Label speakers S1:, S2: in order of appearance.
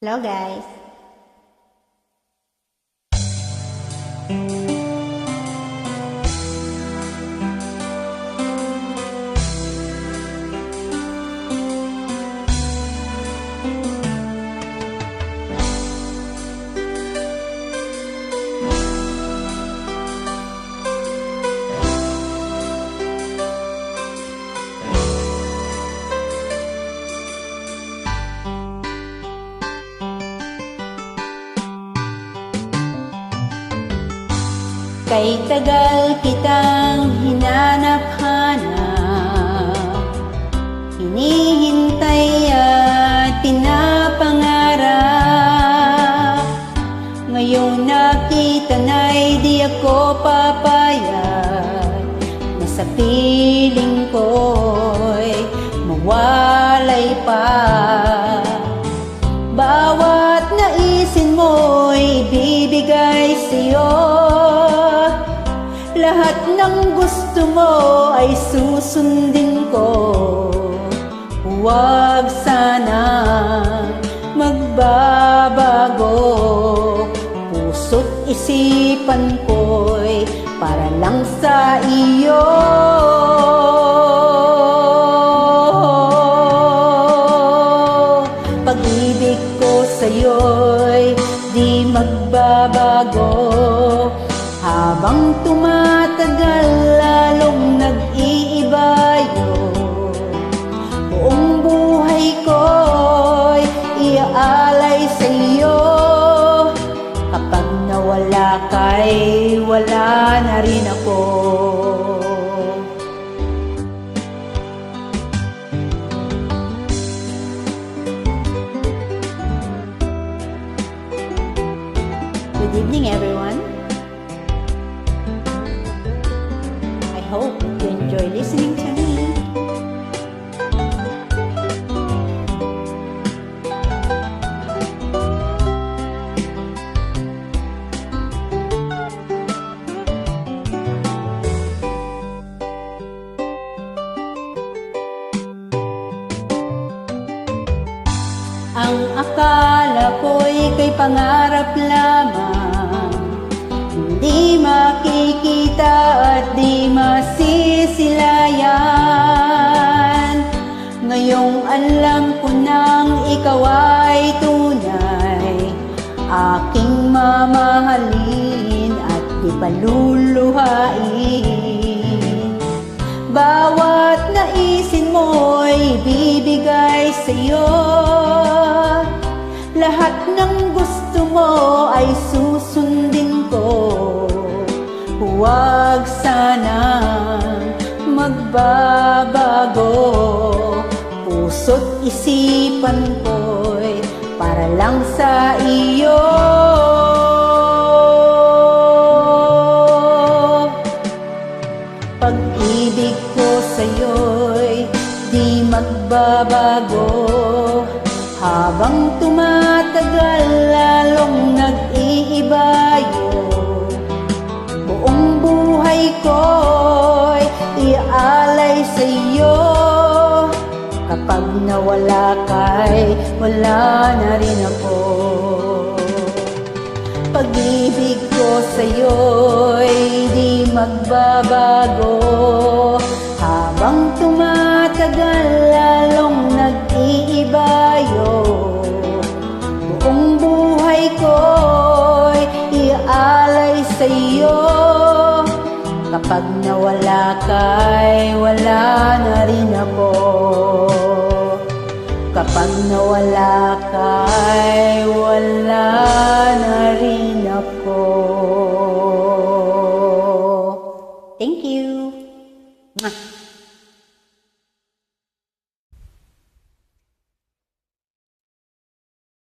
S1: Hello guys. Kay tagal kitang hinanap-hanap Hinihintay at pinapangarap. Ngayong nakita na'y di ako papayag. Na sa piling ko'y mawalay pa Lahat ng gusto mo ay susundin ko. Huwag sana magbabago. Puso't isipan ko'y para lang sa iyo. Pag-ibig ko sa'yo'y di magbabago. Habang tumatagal lalong nag-iiba yun. Buong buhay ko'y iaalay sa iyo Kapag nawala ka'y wala na rin ako hope you enjoy listening to me. Ang akala ko'y kay pangarap lamang Hindi makikita at di masisilayan. Ngayong alam ko nang ikaw ay tunay Aking mamahalin at di paluluhain bawat naisin mo'y bibigay sa'yo. Lahat ng gusto mo ay susundin ko Huwag sana magbabago. Puso't isipan ko'y para lang sa iyo. Pag-ibig ko sa'yo'y di magbabago. Habang tumatagal sa'yo. Kapag nawala ka'y wala na rin ako. Pag-ibig ko sa'yo'y di magbabago. Habang tumatagal Kapag nawala ka'y wala na rin ako Kapag nawala ka, ay wala na rin ako. Thank you. Mwah.